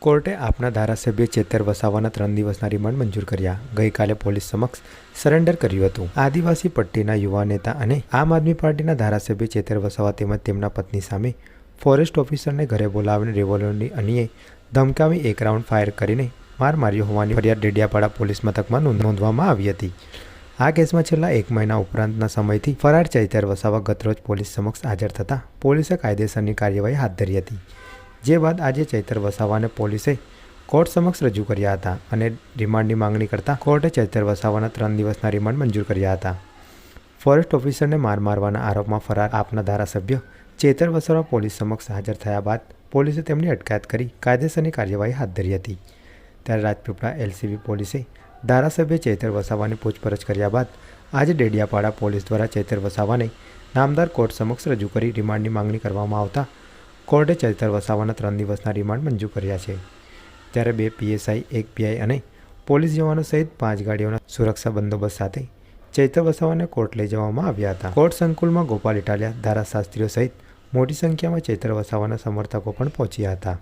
કોર્ટે આપના ધારાસભ્ય ચેતર વસાવાના ત્રણ દિવસના રિમાન્ડ મંજૂર કર્યા. ગઈકાલે પોલીસ સમક્ષ સરેન્ડર કર્યું હતું. આદિવાસી પટ્ટીના યુવા નેતા અને આમ આદમી પાર્ટીના ધારાસભ્ય ચેતર વસાવા તેમજ તેમના પત્ની સામે ફોરેસ્ટ ઓફિસરને ઘરે બોલાવીને રિવોલ્વરની અણીએ ધમકાવી એક રાઉન્ડ ફાયર કરીને માર માર્યો હોવાની ફરિયાદ ડેડિયાપાડા પોલીસ મથકમાં નોંધ- નોંધવામાં આવી હતી. આ કેસમાં છેલ્લા એક મહિના ઉપરાંતના સમયથી ફરાર ચૈતર વસાવા ગતરોજ પોલીસ સમક્ષ હાજર થતાં પોલીસે કાયદેસરની કાર્યવાહી હાથ ધરી હતી. જે બાદ આજે ચૈતર વસાવાને પોલીસે કોર્ટ સમક્ષ રજૂ કર્યા હતા અને રિમાન્ડની માંગણી કરતા કોર્ટે ચૈતર વસાવાના ત્રણ દિવસના રિમાન્ડ મંજૂર કર્યા હતા. ફોરેસ્ટ ઓફિસરને માર મારવાના આરોપમાં ફરાર આપના ધારાસભ્ય ચેતર વસાવા પોલીસ સમક્ષ હાજર થયા બાદ પોલીસે તેમની અટકાયત કરી કાયદેસરની કાર્યવાહી હાથ ધરી હતી. ત્યારે રાજપીપળા એલસીબી પોલીસે ધારાસભ્ય ચેતર વસાવાની પૂછપરછ કર્યા બાદ આજે ડેડિયાપાડા પોલીસ દ્વારા ચેતર વસાવાને નામદાર કોર્ટ સમક્ષ રજૂ કરી રિમાન્ડની માંગણી કરવામાં આવતા કોર્ટે ચૈતર વસાવાના ત્રણ દિવસના રિમાન્ડ મંજૂર કર્યા છે. ત્યારે બે પીએસઆઈ, એક પીઆઈ અને પોલીસ જવાનો સહિત પાંચ ગાડીઓના સુરક્ષા બંદોબસ્ત સાથે ચૈતર વસાવાને કોર્ટ લઈ જવામાં આવ્યા હતા. કોર્ટ સંકુલમાં ગોપાલ ઇટાલિયા, ધારાશાસ્ત્રીઓ સહિત મોટી સંખ્યામાં ચૈતર વસાવાના સમર્થકો પણ પહોંચ્યા હતા.